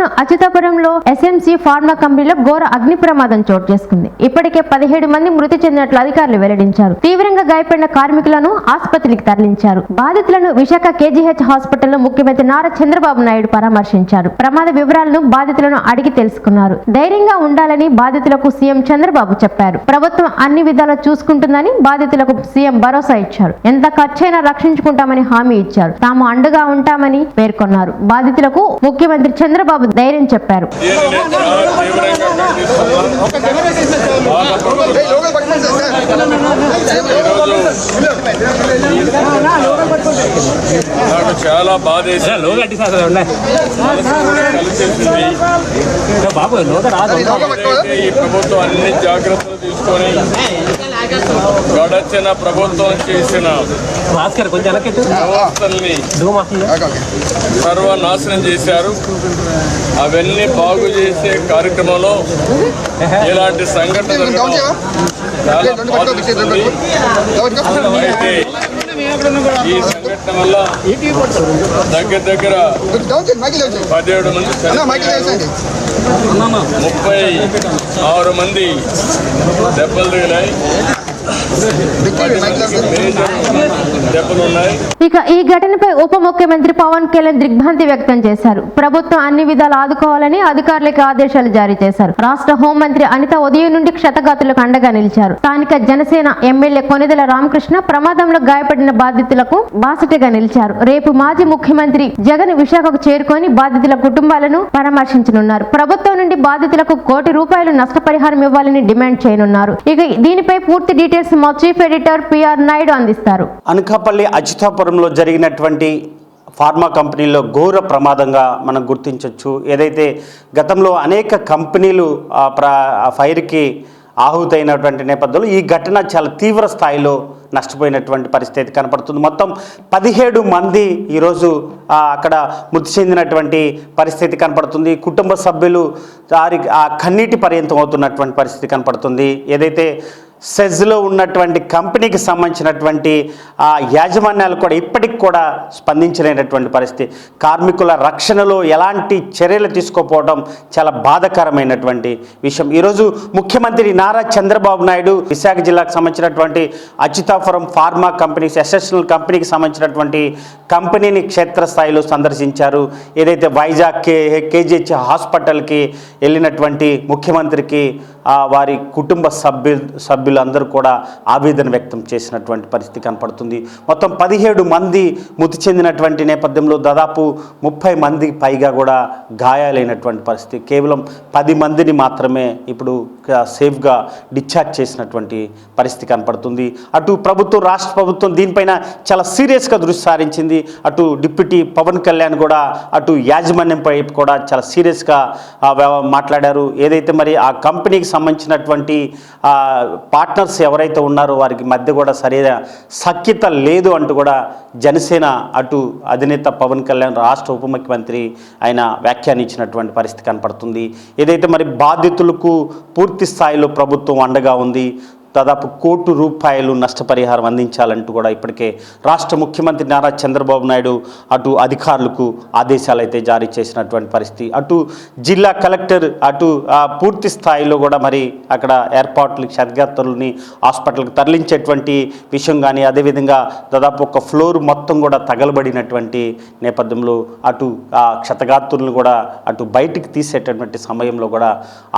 పొరపాటున అచితాపురంలో SMC pharma కంపెనీలో ఘోర అగ్ని ప్రమాదం చోటు చేసుకుంది. ఇప్పటికే పదిహేడు మంది మృతి చెందినట్లు అధికారులు వెల్లడించారు. తీవ్రంగా గాయపడిన కార్మికులను ఆసుపత్రికి తరలించారు. బాధితులను విశాఖ కేజీహెచ్ హాస్పిటల్లో ముఖ్యమంత్రి నారా చంద్రబాబు నాయుడు పరామర్శించారు. ప్రమాద వివరాలను బాధితులను అడిగి తెలుసుకున్నారు. ధైర్యంగా ఉండాలని బాధితులకు సీఎం చంద్రబాబు చెప్పారు. ప్రభుత్వం అన్ని విధాలా చూసుకుంటుందని బాధితులకు సీఎం భరోసా ఇచ్చారు. ఎంత ఖర్చైనా రక్షించుకుంటామని హామీ ఇచ్చారు. తాము అండగా ఉంటామని పేర్కొన్నారు. బాధితులకు ముఖ్యమంత్రి చంద్రబాబు ధైర్యం చెప్పారు. నాకు చాలా బాధ వేసింది. ఈ ప్రభుత్వం అన్ని జాగ్రత్తలు తీసుకొని గడచిన ప్రభుత్వం చేసిన భాస్కర్ కొంచెం వెనకెట్టు వ్యవస్థల్ని సర్వనాశనం చేశారు. అవన్నీ బాగు చేసే కార్యక్రమంలో ఇలాంటి సంఘటన. అయితే ఈ సంఘటన వల్ల దగ్గర దగ్గర పదిహేడు మంది. ముప్పై ఆరు మంది దెబ్బలు తగిలాయి. ఇక ఈ ఘటనపై ఉప ముఖ్యమంత్రి పవన్ కళ్యాణ్ దిగ్భ్రాంతి వ్యక్తం చేశారు. ప్రభుత్వం అన్ని విధాలు ఆదుకోవాలని అధికారులకు ఆదేశాలు జారీ చేశారు. రాష్ట్ర హోంమంత్రి అనిత ఉదయం నుండి క్షతగాతులకు అండగా నిలిచారు. స్థానిక జనసేన ఎమ్మెల్యే కొనిదెల రామకృష్ణ ప్రమాదంలో గాయపడిన బాధితులకు బాసటగా నిలిచారు. రేపు మాజీ ముఖ్యమంత్రి జగన్ విశాఖకు చేరుకొని బాధితుల కుటుంబాలను పరామర్శించనున్నారు. ప్రభుత్వం నుండి బాధితులకు కోటి రూపాయలు నష్టపరిహారం ఇవ్వాలని డిమాండ్ చేయనున్నారు. ఇక దీనిపై పూర్తి details chief editor PR Naidu అందిస్తారు. అనకాపల్లి అజితాపురంలో జరిగినటువంటి ఫార్మా కంపెనీలో ఘోర ప్రమాదంగా మనం గుర్తించవచ్చు ఏదైతే గతంలో అనేక కంపెనీలు ఫైర్కి ఆహుతైనటువంటి నేపథ్యంలో ఈ ఘటన చాలా తీవ్ర స్థాయిలో నష్టపోయినటువంటి పరిస్థితి కనపడుతుంది. మొత్తం పదిహేడు మంది ఈరోజు అక్కడ మృతి చెందినటువంటి పరిస్థితి కనపడుతుంది. కుటుంబ సభ్యులు వారి ఆ కన్నీటి పర్యంతం అవుతున్నటువంటి పరిస్థితి కనపడుతుంది. ఏదైతే సెజ్లో ఉన్నటువంటి కంపెనీకి సంబంధించినటువంటి ఆ యాజమాన్యాలు కూడా ఇప్పటికి కూడా స్పందించలేనటువంటి పరిస్థితి. కార్మికుల రక్షణలో ఎలాంటి చర్యలు తీసుకోపోవడం చాలా బాధాకరమైనటువంటి విషయం. ఈరోజు ముఖ్యమంత్రి నారా చంద్రబాబు నాయుడు విశాఖ జిల్లాకు సంబంధించినటువంటి అచ్యుతాపురం ఫార్మా కంపెనీస్ ఎస్ఎస్ఎల్ కంపెనీకి సంబంధించినటువంటి కంపెనీని క్షేత్రస్థాయిలో సందర్శించారు. ఏదైతే వైజాగ్ కే కేజీహెచ్ హాస్పిటల్కి వెళ్ళినటువంటి ముఖ్యమంత్రికి వారి కుటుంబ సభ్యు సభ్యులందరూ కూడా ఆవేదన వ్యక్తం చేసినటువంటి పరిస్థితి కనపడుతుంది. మొత్తం పదిహేడు మంది మృతి చెందినటువంటి నేపథ్యంలో దాదాపు ముప్పై మంది పైగా కూడా గాయాలైనటువంటి పరిస్థితి. కేవలం పది మందిని మాత్రమే ఇప్పుడు సేఫ్గా డిశ్చార్జ్ చేసినటువంటి పరిస్థితి కనపడుతుంది. అటు ప్రభుత్వం రాష్ట్ర ప్రభుత్వం దీనిపైన చాలా సీరియస్గా దృష్టి సారించింది. అటు డిప్యూటీ పవన్ కళ్యాణ్ కూడా అటు యాజమాన్యంపై కూడా చాలా సీరియస్గా మాట్లాడారు. ఏదైతే మరి ఆ కంపెనీకి సంబంధించినటువంటి పార్ట్నర్స్ ఎవరైతే ఉన్నారో వారికి మధ్య కూడా సరైన సఖ్యత లేదు అంటూ కూడా జనసేన అటు అధినేత పవన్ కళ్యాణ్ రాష్ట్ర ఉప ముఖ్యమంత్రి ఆయన వ్యాఖ్యానించినటువంటి పరిస్థితి కనపడుతుంది. ఏదైతే మరి బాధితులకు పూర్తి స్థాయిలో ప్రభుత్వం అండగా ఉంది దాదాపు కోటి రూపాయలు నష్టపరిహారం అందించాలంటూ కూడా ఇప్పటికే రాష్ట్ర ముఖ్యమంత్రి నారా చంద్రబాబు నాయుడు అటు అధికారులకు ఆదేశాలు అయితే జారీ చేసినటువంటి పరిస్థితి. అటు జిల్లా కలెక్టర్ అటు పూర్తి స్థాయిలో కూడా మరి అక్కడ ఏర్పాట్లు క్షతగాత్రులని హాస్పిటల్కి తరలించేటువంటి విషయం కానీ అదేవిధంగా దాదాపు ఒక ఫ్లోర్ మొత్తం కూడా తగలబడినటువంటి నేపథ్యంలో అటు ఆ క్షతగాత్రులను కూడా అటు బయటికి తీసేటటువంటి సమయంలో కూడా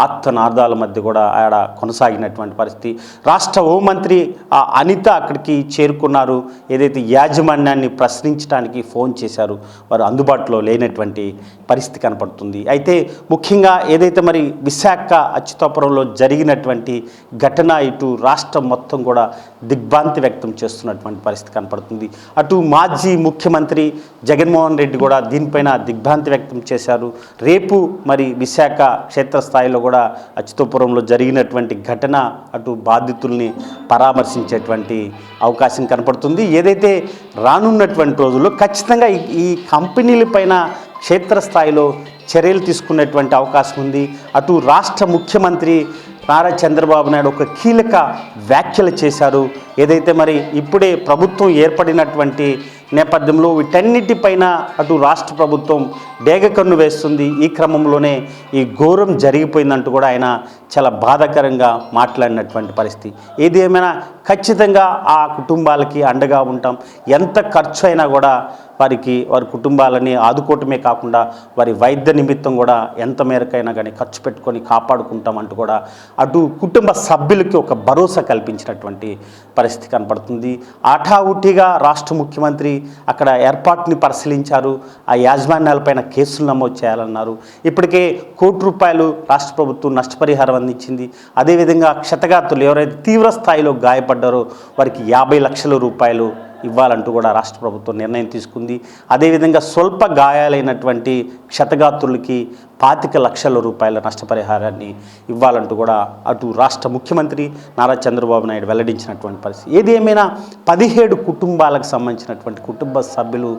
ఆర్తనాదాల మధ్య కూడా ఆడ కొనసాగినటువంటి పరిస్థితి. రాష్ట్ర హోంమంత్రి ఆ అనిత అక్కడికి చేరుకున్నారు. ఏదైతే యాజమాన్యాన్ని ప్రశ్నించడానికి ఫోన్ చేశారు వారు అందుబాటులో లేనటువంటి పరిస్థితి కనపడుతుంది. అయితే ముఖ్యంగా ఏదైతే మరి విశాఖ అచ్యుతాపురంలో జరిగినటువంటి ఘటన ఇటు రాష్ట్రం మొత్తం కూడా దిగ్భ్రాంతి వ్యక్తం చేస్తున్నటువంటి పరిస్థితి కనపడుతుంది. అటు మాజీ ముఖ్యమంత్రి జగన్మోహన్ రెడ్డి కూడా దీనిపైన దిగ్భ్రాంతి వ్యక్తం చేశారు. రేపు మరి విశాఖ క్షేత్రస్థాయిలో కూడా అచ్యుతాపురంలో జరిగినటువంటి ఘటన అటు బాధితుల్ని పరామర్శించేటువంటి అవకాశం కనపడుతుంది. ఏదైతే రానున్నటువంటి రోజుల్లో ఖచ్చితంగా ఈ- కంపెనీలపైన క్షేత్రస్థాయిలో చర్యలు తీసుకునేటువంటి అవకాశం ఉంది. అటు రాష్ట్ర ముఖ్యమంత్రి నారా చంద్రబాబు నాయుడు ఒక కీలక వ్యాఖ్యలు చేశారు. ఏదైతే మరి ఇప్పుడే ప్రభుత్వం ఏర్పడినటువంటి నేపథ్యంలో వీటన్నిటిపైన అటు రాష్ట్ర ప్రభుత్వం డేగకన్ను వేస్తుంది. ఈ క్రమంలోనే ఈ ఘోరం జరిగిపోయిందంటూ కూడా ఆయన చాలా బాధాకరంగా మాట్లాడినటువంటి పరిస్థితి. ఏది ఏమైనా ఖచ్చితంగా ఆ కుటుంబాలకి అండగా ఉంటాం. ఎంత ఖర్చు అయినా కూడా వారికి వారి కుటుంబాలని ఆదుకోవటమే కాకుండా వారి వైద్య నిమిత్తం కూడా ఎంత మేరకైనా కానీ ఖర్చు పెట్టుకొని కాపాడుకుంటామంటూ కూడా అటు కుటుంబ సభ్యులకి ఒక భరోసా కల్పించినటువంటి పరిస్థితి కనపడుతుంది. ఆఠావుటిగా రాష్ట్ర ముఖ్యమంత్రి అక్కడ ఏర్పాటుని పరిశీలించారు. ఆ యాజమాన్యాలపైన కేసులు నమోదు చేయాలన్నారు. ఇప్పటికే కోటి రూపాయలు రాష్ట్ర ప్రభుత్వం నష్టపరిహారం అందించింది. అదేవిధంగా క్షతగాత్రులు ఎవరైతే తీవ్ర స్థాయిలో గాయపడ్డారో వారికి యాభై లక్షల రూపాయలు ఇవ్వాలంటూ కూడా రాష్ట్ర ప్రభుత్వం నిర్ణయం తీసుకుంది. అదేవిధంగా స్వల్ప గాయాలైనటువంటి క్షతగాత్రులకి పాతిక లక్షల రూపాయల నష్టపరిహారాన్ని ఇవ్వాలంటూ కూడా అటు రాష్ట్ర ముఖ్యమంత్రి నారా చంద్రబాబు నాయుడు వెల్లడించినటువంటి పరిస్థితి. ఏది ఏమైనా పదిహేడు కుటుంబాలకు సంబంధించినటువంటి కుటుంబ సభ్యులు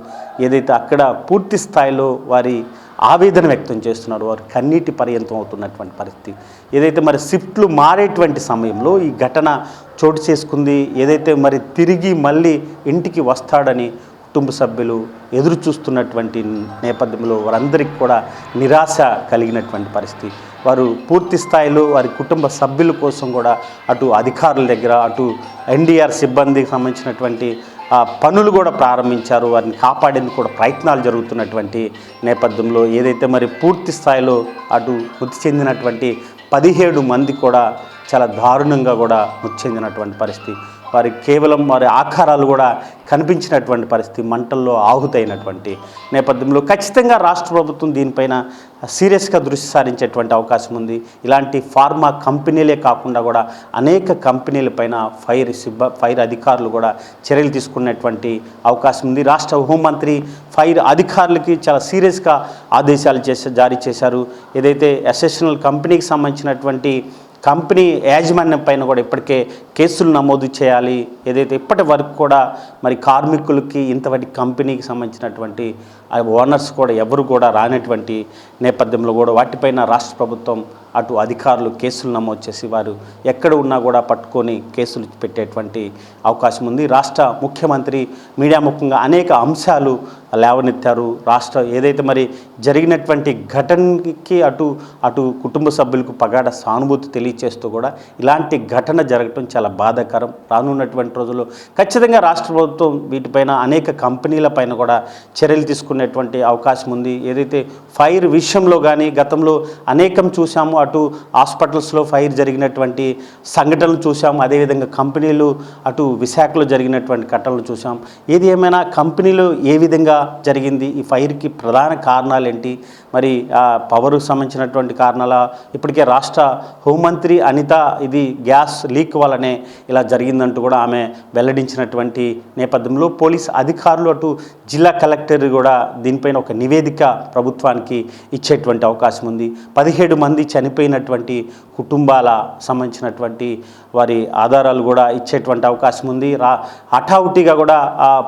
ఏదైతే అక్కడ పూర్తి స్థాయిలో వారి ఆవేదన వ్యక్తం చేస్తున్నారు వారు కన్నీటి పర్యంతం అవుతున్నటువంటి పరిస్థితి. ఏదైతే మరి షిఫ్ట్లు మారేటువంటి సమయంలో ఈ ఘటన చోటు చేసుకుంది ఏదైతే మరి తిరిగి మళ్ళీ ఇంటికి వస్తాడని కుటుంబ సభ్యులు ఎదురు చూస్తున్నటువంటి నేపథ్యంలో వారందరికీ కూడా నిరాశ కలిగినటువంటి పరిస్థితి. వారు పూర్తి స్థాయిలో వారి కుటుంబ సభ్యుల కోసం కూడా అటు అధికారుల దగ్గర అటు ఎన్డీఆర్ సిబ్బందికి సంబంధించినటువంటి పనులు కూడా ప్రారంభించారు వారిని కాపాడేందుకు కూడా ప్రయత్నాలు జరుగుతున్నటువంటి నేపథ్యంలో ఏదైతే మరి పూర్తి స్థాయిలో అటు మృతి చెందినటువంటి పదిహేడు మంది కూడా చాలా దారుణంగా కూడా మృతి చెందినటువంటి పరిస్థితి. వారి కేవలం వారి ఆకారాలు కూడా కనిపించినటువంటి పరిస్థితి మంటల్లో ఆహుతైనటువంటి నేపథ్యంలో ఖచ్చితంగా రాష్ట్ర ప్రభుత్వం దీనిపైన సీరియస్గా దృష్టి సారించేటువంటి అవకాశం ఉంది. ఇలాంటి ఫార్మా కంపెనీలే కాకుండా కూడా అనేక కంపెనీలపైన ఫైర్ సిబ్బ ఫైర్ అధికారులు కూడా చర్యలు తీసుకునేటువంటి అవకాశం ఉంది. రాష్ట్ర హోంమంత్రి ఫైర్ అధికారులకి చాలా సీరియస్గా ఆదేశాలు చేసే జారీ చేశారు. ఏదైతే ఎసెషనల్ కంపెనీకి సంబంధించినటువంటి కంపెనీ యాజమాన్యం పైన కూడా ఇప్పటికే కేసులు నమోదు చేయాలి. ఏదైతే ఇప్పటి వరకు కూడా మరి కార్మికులకి ఇంతటి కంపెనీకి సంబంధించినటువంటి ఓనర్స్ కూడా ఎవరు కూడా రానటువంటి నేపథ్యంలో కూడా వాటిపైన రాష్ట్ర ప్రభుత్వం అటు అధికారులు కేసులు నమోదు చేసి వారు ఎక్కడ ఉన్నా కూడా పట్టుకొని కేసులు పెట్టేటువంటి అవకాశం ఉంది. రాష్ట్ర ముఖ్యమంత్రి మీడియా ముఖ్యంగా అనేక అంశాలు లేవనెత్తారు. రాష్ట్ర ఏదైతే మరి జరిగినటువంటి ఘటనకి అటు అటు కుటుంబ సభ్యులకు పగాడ సానుభూతి తెలియచేస్తూ కూడా ఇలాంటి ఘటన జరగటం చాలా బాధాకరం. రానున్నటువంటి రోజుల్లో ఖచ్చితంగా రాష్ట్ర ప్రభుత్వం వీటిపైన అనేక కంపెనీల పైన కూడా చర్యలు తీసుకునేటువంటి అవకాశం ఉంది. ఏదైతే ఫైర్ విషయంలో కానీ గతంలో అనేకం చూసాము. అటు హాస్పిటల్స్లో ఫైర్ జరిగినటువంటి సంఘటనలు చూసాం అదేవిధంగా కంపెనీలు అటు విశాఖలో జరిగినటువంటి ఘటనలు చూసాం ఏది ఏమైనా కంపెనీలు ఏ విధంగా జరిగింది? ఈ ఫైర్కి ప్రధాన కారణాలు ఏంటి మరి ఆ పవర్ సంబంధించినటువంటి కారణాల? ఇప్పటికే రాష్ట్ర హోంమంత్రి అనిత ఇది గ్యాస్ లీక్ వల్లనే ఇలా జరిగిందంటూ కూడా ఆమె వెల్లడించినటువంటి నేపథ్యంలో పోలీస్ అధికారులు అటు జిల్లా కలెక్టర్ కూడా దీనిపైన ఒక నివేదిక ప్రభుత్వానికి ఇచ్చేటువంటి అవకాశం ఉంది. పదిహేడు మంది చనిపోయినటువంటి కుటుంబాల సంబంధించినటువంటి వారి ఆధారాలు కూడా ఇచ్చేటువంటి అవకాశం ఉంది. రా హఠావుటిగా కూడా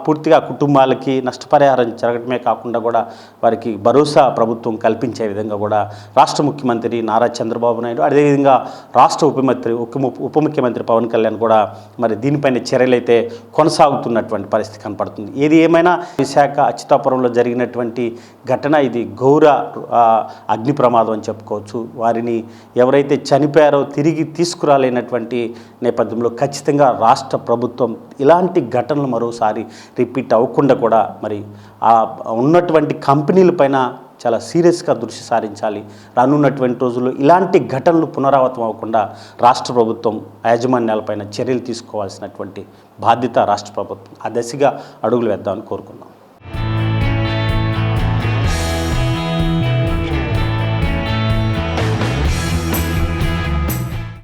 పూర్తిగా కుటుంబాలకి నష్టపరిహారం జరగడమే కాకుండా కూడా వారికి భరోసా ప్రభుత్వం కల్పించే విధంగా కూడా రాష్ట్ర ముఖ్యమంత్రి నారా చంద్రబాబు నాయుడు అదేవిధంగా రాష్ట్ర ఉపమంత్రి ఉప ఉప ముఖ్యమంత్రి పవన్ కళ్యాణ్ కూడా మరి దీనిపైన చర్యలు అయితే కొనసాగుతున్నటువంటి పరిస్థితి కనపడుతుంది. ఏది ఏమైనా విశాఖ అచ్యుతాపురంలో జరిగినటువంటి ఘటన ఇది ఘోర అగ్ని ప్రమాదం అని చెప్పుకోవచ్చు. వారిని ఎవరైతే చనిపోయారో తిరిగి తీసుకురాలేనటువంటి నేపథ్యంలో ఖచ్చితంగా రాష్ట్ర ప్రభుత్వం ఇలాంటి ఘటనలు మరోసారి రిపీట్ అవ్వకుండా కూడా మరి ఆ ఉన్నటువంటి కంపెనీలపైన చాలా సీరియస్గా దృష్టి సారించాలి. రానున్నటువంటి రోజుల్లో ఇలాంటి ఘటనలు పునరావృతం అవ్వకుండా రాష్ట్ర ప్రభుత్వం యాజమాన్యాలపైన చర్యలు తీసుకోవాల్సినటువంటి బాధ్యత రాష్ట్ర ప్రభుత్వం ఆ దశగా అడుగులు వేద్దామని కోరుకున్నాం